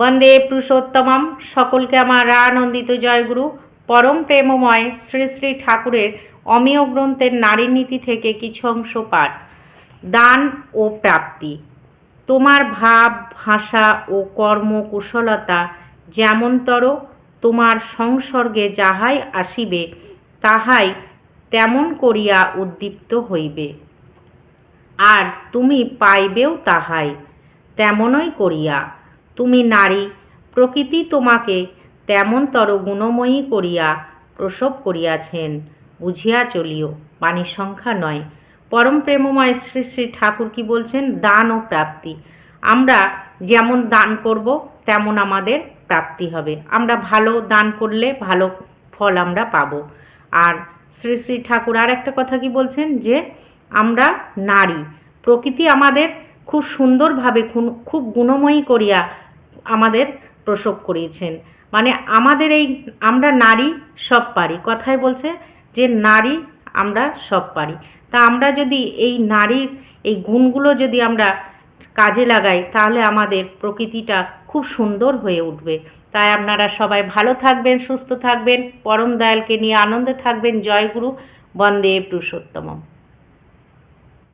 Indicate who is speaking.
Speaker 1: বন্দে পুরুষোত্তমম। সকলকে আমার আনন্দিত জয়গুরু। পরম প্রেমময় শ্রী শ্রী ঠাকুরের অমেয় গ্রন্থের নারী নীতি থেকে কিছু অংশ পাঠ, দান ও প্রাপ্তি। তোমার ভাব, ভাষা ও কর্ম কুশলতা যেমনতর, তোমার সংসর্গে যাহাই আসিবে, তাহাই তেমন করিয়া উদ্দীপ্ত হইবে। আর তুমি পাইবেও তাহাই, তেমনই করিয়া। তুমি নারী, প্রকৃতি তোমাকে তেমনতর গুণময়ী করিয়া প্রসব করিয়াছেন। বুঝিয়া চলিও, বাণী সংখ্যা নয়। পরম প্রেমময় শ্রী শ্রী ঠাকুর কি বলছেন? দান ও প্রাপ্তি। আমরা যেমন দান করব, তেমন আমাদের প্রাপ্তি হবে। আমরা ভালো দান করলে ভালো ফল আমরা পাবো। আর শ্রী শ্রী ঠাকুর আর একটা কথা কি বলছেন? যে আমরা নারী, প্রকৃতি আমাদের খুব সুন্দরভাবে খুব গুণময়ী করিয়া আমাদের প্রসব করিয়েছেন। মানে আমাদের এই আমরা নারী সব পারি। কথায় বলছে যে নারী আমরা সব পারি। তা আমরা যদি এই নারীর এই গুণগুলো যদি আমরা কাজে লাগাই, তাহলে আমাদের প্রকৃতিটা খুব সুন্দর হয়ে উঠবে। তাই আপনারা সবাই ভালো থাকবেন, সুস্থ থাকবেন। পরম দয়ালকে নিয়ে আনন্দে থাকবেন। জয়গুরু, বন্দে পুরুষোত্তমম।